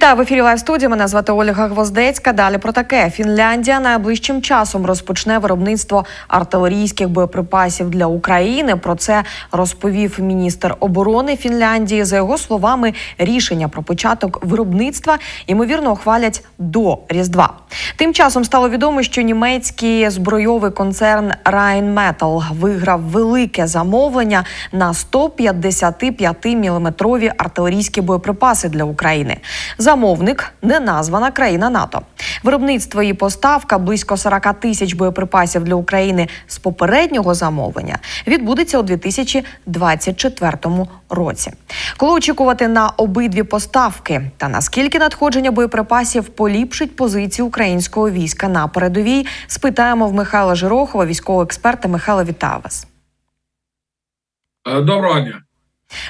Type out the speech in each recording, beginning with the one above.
Вітаю в ефірі Лайв. Мене звати Ольга Гвоздецька. Далі про таке. Фінляндія найближчим часом розпочне виробництво артилерійських боєприпасів для України. Про це розповів міністр оборони Фінляндії. За його словами, рішення про початок виробництва ймовірно ухвалять до Різдва. Тим часом стало відомо, що німецький збройовий концерн Rheinmetall виграв велике замовлення на 155-мм артилерійські боєприпаси для України. Замовник не названа країна НАТО. Виробництво і поставка близько 40 тисяч боєприпасів для України з попереднього замовлення відбудеться у 2024 році. Коли очікувати на обидві поставки та наскільки надходження боєприпасів поліпшить позиції українського війська на передовій, спитаємо в Михайла Жирохова, військового експерта. Михайло, вітаю вас. Е, Доброго дня.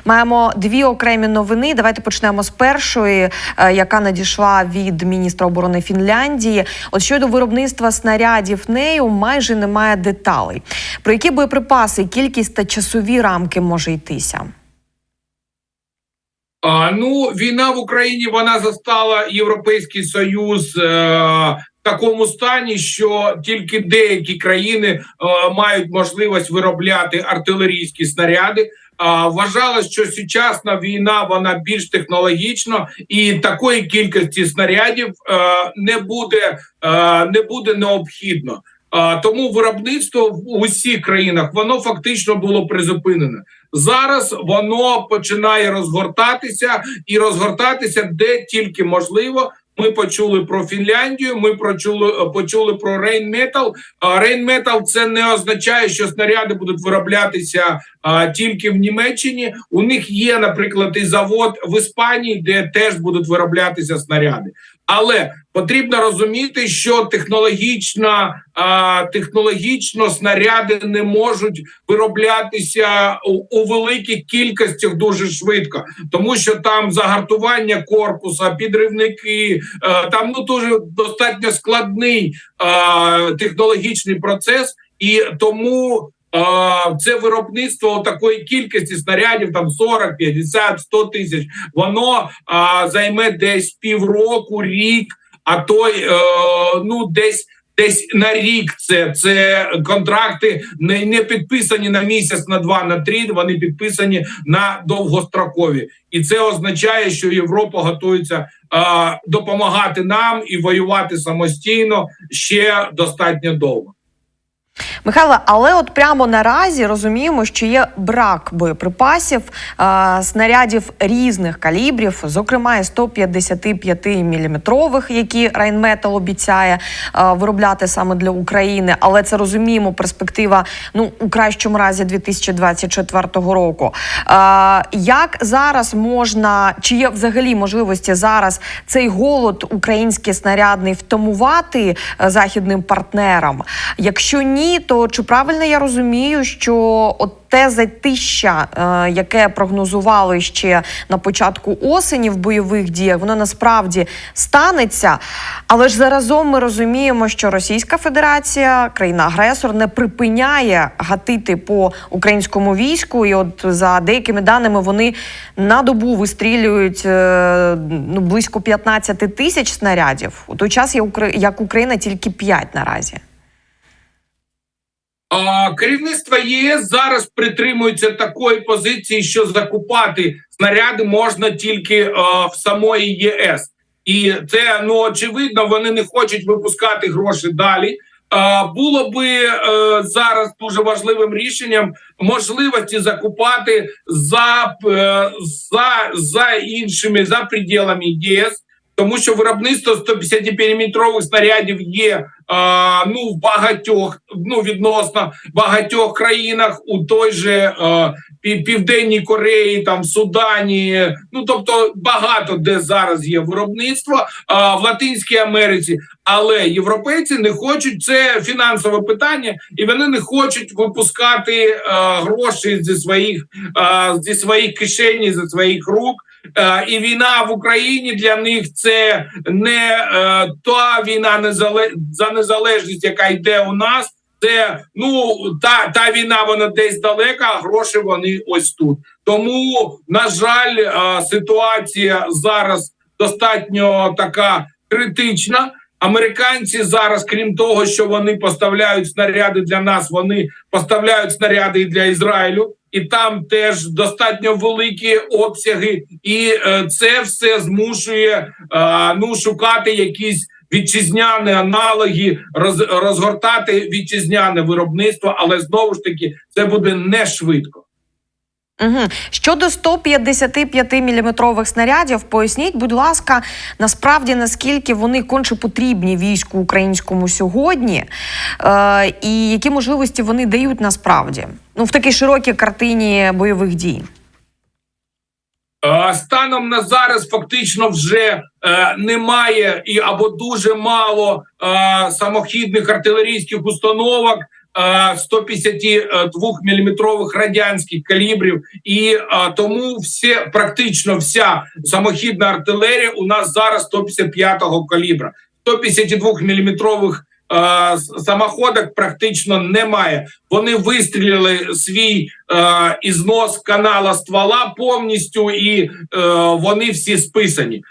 Маємо дві окремі новини. Давайте почнемо з першої, е, яка надійшла від міністра оборони Фінляндії. От щодо виробництва снарядів нею майже немає деталей. Про які боєприпаси, кількість та часові рамки може йтися? А, ну, війна в Україні вона застала Європейський Союз е, такому стані, що тільки деякі країни е, мають можливість виробляти артилерійські снаряди. А, вважалось, що сучасна війна вона більш технологічна, і такої кількості снарядів е, не буде, е, не буде необхідно. А, тому виробництво в усіх країнах воно фактично було призупинене. Зараз воно починає розгортатися і розгортатися де тільки можливо. Ми почули про Фінляндію. Ми прочули почули про Рейнметал. Рейнметал це не означає, що снаряди будуть вироблятися а, тільки в Німеччині. У них є, наприклад, і завод в Іспанії, де теж будуть вироблятися снаряди. Але потрібно розуміти, що технологічно, а, технологічно снаряди не можуть вироблятися у, у великих кількостях дуже швидко, тому що там загартування корпуса, підривники, е, там ну дуже достатньо складний е, технологічний процес, і тому. Це виробництво такої кількості снарядів, там 40, 50, 100 тисяч. Воно а, займе десь півроку, рік, а то е, ну десь. Десь на рік це це контракти не, не підписані на місяць, на два, на три. Вони підписані на довгострокові, і це означає, що Європа готується е, допомагати нам і воювати самостійно ще достатньо довго. Михайло, але от прямо наразі розуміємо, що є брак боєприпасів, е, снарядів різних калібрів, зокрема і 155 мм, які Райнметал обіцяє е, виробляти саме для України. Але це розуміємо, перспектива ну у кращому разі 2024 року. Е, як зараз можна, чи є взагалі можливості зараз цей голод український снарядний втамувати західним партнерам? Якщо ні, то чи правильно я розумію, що от те затища, е, яке прогнозували ще на початку осені в бойових діях, воно насправді станеться. Але ж заразом ми розуміємо, що Російська Федерація, країна-агресор, не припиняє гатити по українському війську. І от за деякими даними вони на добу вистрілюють е, ну, близько 15 тисяч снарядів. У той час як Україна тільки 5 наразі. Керівництво ЄС зараз притримується такої позиції, що закупати снаряди можна тільки в самої ЄС, і це ну очевидно. Вони не хочуть випускати гроші далі. Було би е, зараз дуже важливим рішенням можливості закупати за, е, за, за іншими за пределами ЄС. Тому що виробництво 155-мм снарядів є а, ну в багатьох, ну відносно багатьох країнах у той же а, Південній Кореї, там Судані. Ну тобто багато де зараз є виробництво а, в Латинській Америці, але європейці не хочуть це фінансове питання, і вони не хочуть випускати а, гроші зі своїх а, зі своїх кишені, зі своїх рук. Е, і війна в Україні для них це не е, та війна за незалежність, яка йде у нас. Це ну та та війна, вона десь далека, а гроші вони ось тут. Тому на жаль, е, ситуація зараз достатньо така критична. Американці зараз, крім того, що вони поставляють снаряди для нас, вони поставляють снаряди і для Ізраїлю, і там теж достатньо великі обсяги, і е, це все змушує е, ну шукати якісь вітчизняні аналоги, роз, розгортати вітчизняне виробництво, але знову ж таки це буде не швидко. Угу. Щодо 155-мм снарядів, поясніть, будь ласка, насправді наскільки вони конче потрібні війську українському сьогодні, е, і які можливості вони дають насправді ну в такій широкій картині бойових дій. Е, Станом на зараз фактично вже е, немає і або дуже мало е, самохідних артилерійських установок. Е, 152 міліметрових радянських калібрів, і е, тому все практично вся самохідна артилерія у нас зараз 155-го калібра. 152 міліметрових е, самоходок практично немає. Вони вистріляли свій е, ізнос канала ствола повністю, і е, вони всі списані.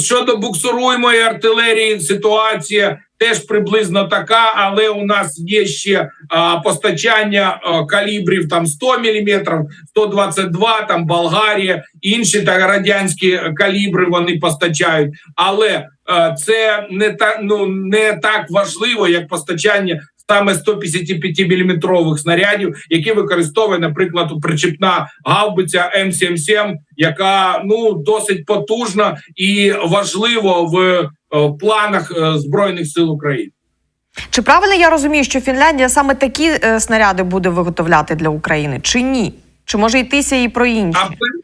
Щодо буксуруємої артилерії, ситуація теж приблизно така, але у нас є ще а, постачання а, калібрів там 100 мм, 122, там Болгарія, інші та радянські калібри вони постачають. Але а, це не так ну не так важливо, як постачання саме 155-мм снарядів, які використовує, наприклад, причіпна гаубиця М77, яка ну досить потужна і важливо в е, планах е, збройних сил України. Чи правильно я розумію, що Фінляндія саме такі е, снаряди буде виготовляти для України, чи ні? Чи може йтися і про інші? Абсолютно,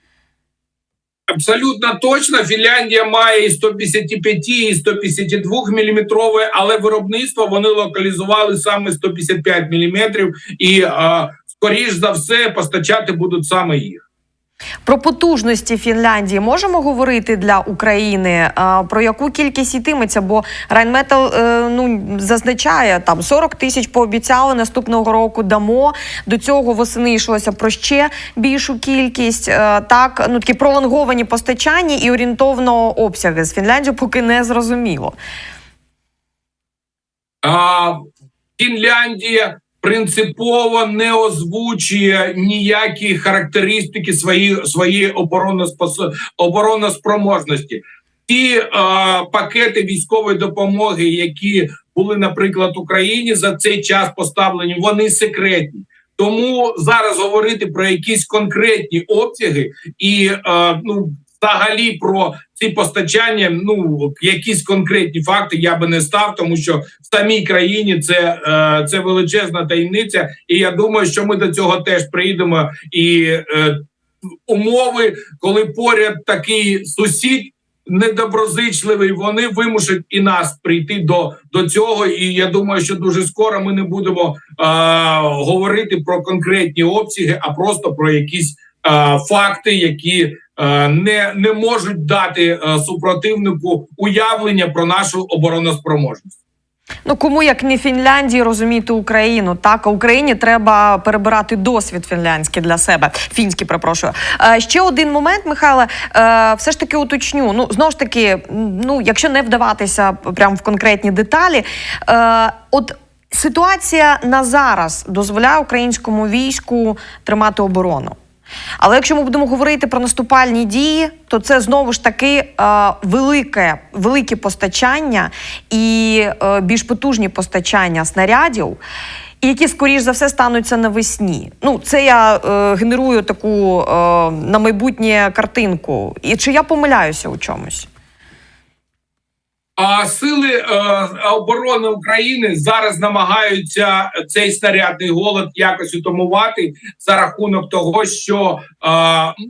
абсолютно точно Фінляндія має і 155, і 152 міліметрове, але виробництво вони локалізували саме 155 міліметрів, і скоріш за все постачати будуть саме їх. Про потужності Фінляндії можемо говорити для України. Про яку кількість йтиметься? Бо Райнметал ну зазначає там 40 тисяч пообіцяли наступного року. Дамо до цього восени йшлося про ще більшу кількість. Е, так ну такі пролонговані постачання і орієнтовно обсяги з Фінляндією поки не зрозуміло. А, Фінляндія принципово не озвучує ніякі характеристики свої, своєї обороноспроможності. Ті е, пакети військової допомоги, які були, наприклад, Україні за цей час поставлені, вони секретні. Тому зараз говорити про якісь конкретні обсяги і е, ну взагалі про ці постачання, ну якісь конкретні факти я би не став, тому що в самій країні це, е, це величезна таємниця, і я думаю, що ми до цього теж прийдемо. І е, умови, коли поряд такий сусід. Недоброзичливий, вони вимушать і нас прийти до, до цього. І я думаю, що дуже скоро ми не будемо е, говорити про конкретні обсяги, а просто про якісь е, факти, які не, не можуть дати е, супротивнику уявлення про нашу обороноспроможність. Ну кому як не Фінляндії розуміти Україну, так Україні треба перебирати досвід фінляндський для себе. Фінський, перепрошую. Е, ще один момент, Михайле, е, все ж таки уточню. Ну знову ж таки, ну якщо не вдаватися прямо в конкретні деталі, е, от. Ситуація на зараз дозволяє українському війську тримати оборону. Але якщо ми будемо говорити про наступальні дії, то це знову ж таки е, велике, велике постачання і е, більш потужні постачання снарядів, які скоріш за все стануться навесні. Ну, це я е, генерую таку е, на майбутнє картинку. І чи я помиляюся у чомусь? А сили е, оборони України зараз намагаються цей снарядний голод якось утамувати за рахунок того, що е,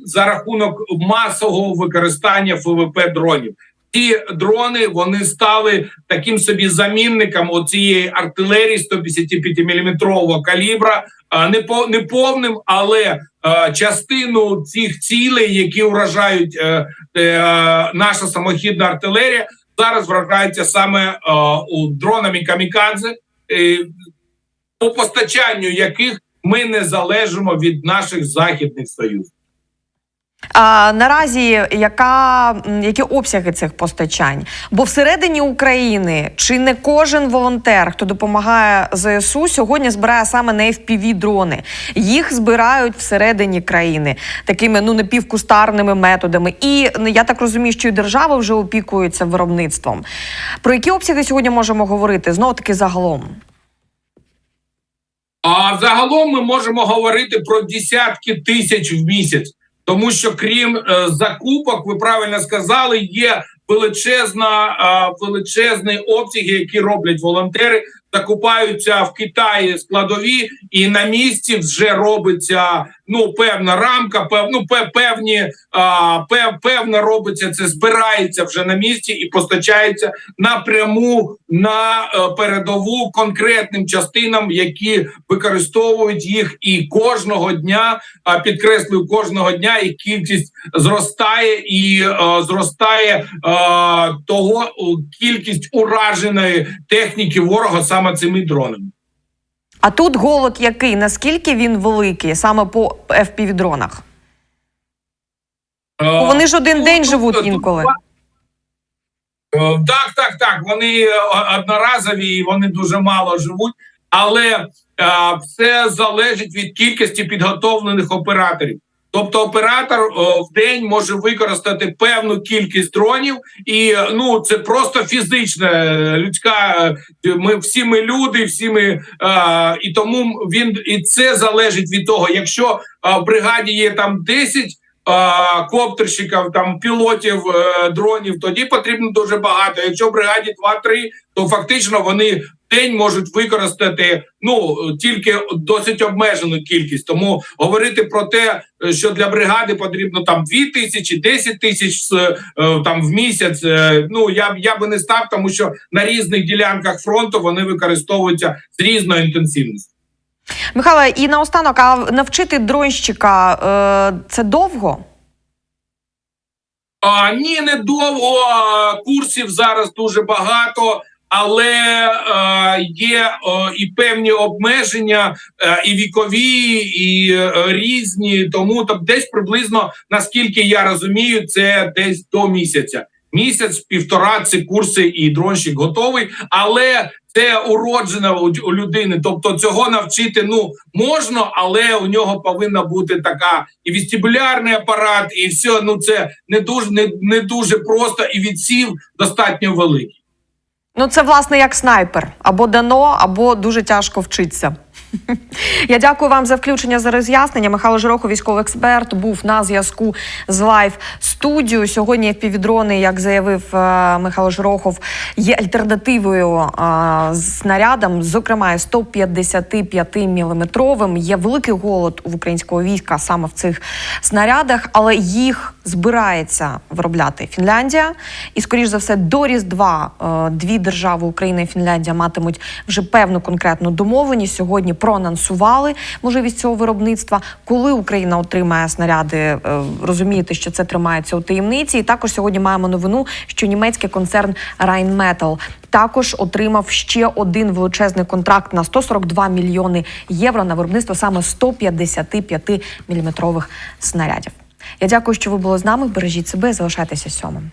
за рахунок масового використання ФВП дронів. Ті дрони вони стали таким собі замінником оцієї артилерії 155 мм калібра. е, Не по не повним, але е, частину цих цілей, які вражають е, е, наша самохідна артилерія, зараз вражається саме е, у дронами камікадзе, е, по постачанню яких ми не залежимо від наших західних союзів. А, наразі яка, які обсяги цих постачань? Бо всередині України чи не кожен волонтер, хто допомагає ЗСУ, сьогодні збирає саме на fpv дрони. Їх збирають всередині країни такими ну напівкустарними методами. І я так розумію, що і держава вже опікується виробництвом. Про які обсяги сьогодні можемо говорити? Знову таки загалом. А загалом ми можемо говорити про десятки тисяч в місяць, тому що крім е, закупок, ви правильно сказали, є величезна е, величезний обсяг, які роблять волонтери. Закупаються в Китаї складові, і на місці вже робиться ну певна рамка, пев, ну, певні а, пев, певне робиться це, збирається вже на місці і постачається напряму на е, передову конкретним частинам, які використовують їх, і кожного дня а, підкреслюю, кожного дня їх кількість зростає і е, зростає е, того кількість ураженої техніки ворога саме цими дронами. А тут голод який? Наскільки він великий саме по fpv дронах? Бо вони ж один Ну, день тут- живуть інколи. Е, Так, так, так. Вони е, одноразові і вони дуже мало живуть, але е, все залежить від кількості підготовлених операторів. Тобто оператор о, в день може використати певну кількість дронів, і е, ну це просто фізична е, людська. е, Ми всі ми люди, всі ми а, і тому він і це залежить від того, якщо а, в бригаді є там 10 а, коптерщиків, там пілотів е, дронів, тоді потрібно дуже багато. Якщо в бригаді 2-3, то фактично вони в день можуть використати ну тільки досить обмежену кількість. Тому говорити про те, е, що для бригади потрібно там 2 тисячі, 10 тисяч е, там в місяць. е, Ну я б я би не став, тому що на різних ділянках фронту вони використовуються з різною інтенсивністю. Михайло, і наостанок, а навчити дронщика е, це довго? А, ні, не довго. Курсів зараз дуже багато, але е, є і певні обмеження, е, і вікові, і е, різні. Тому там десь приблизно, наскільки я розумію, це десь до місяця. Місяць, півтора це курси, і дронщик готовий, але це уроджена у, людини. Тобто цього навчити ну можна, але у нього повинна бути така і вестибулярний апарат, і все. Ну це не дуже не, не дуже просто, і відсів достатньо великий. Ну, це власне як снайпер. Або дано, або дуже тяжко вчитися. Я дякую вам за включення за роз'яснення. Михайло Жирохов, військовий експерт, був на зв'язку з лайв студією. Сьогодні впівдрони, як заявив е, Михайло Жирохов, є альтернативою е, снарядам, зокрема 155 міліметровим. Є великий голод в українського війська саме в цих снарядах, але їх збирається виробляти Фінляндія. І, скоріш за все, до Різдва е, дві держави Україна і Фінляндія матимуть вже певну конкретну домовленість. Сьогодні проанонсували можливість цього виробництва. Коли Україна отримає снаряди, е, розумієте, що це тримається у таємниці. І також сьогодні маємо новину, що німецький концерн Rheinmetall також отримав ще один величезний контракт на 142 мільйони євро на виробництво саме 155 міліметрових снарядів. Я дякую, що ви були з нами. Бережіть себе, і залишайтеся сьомим.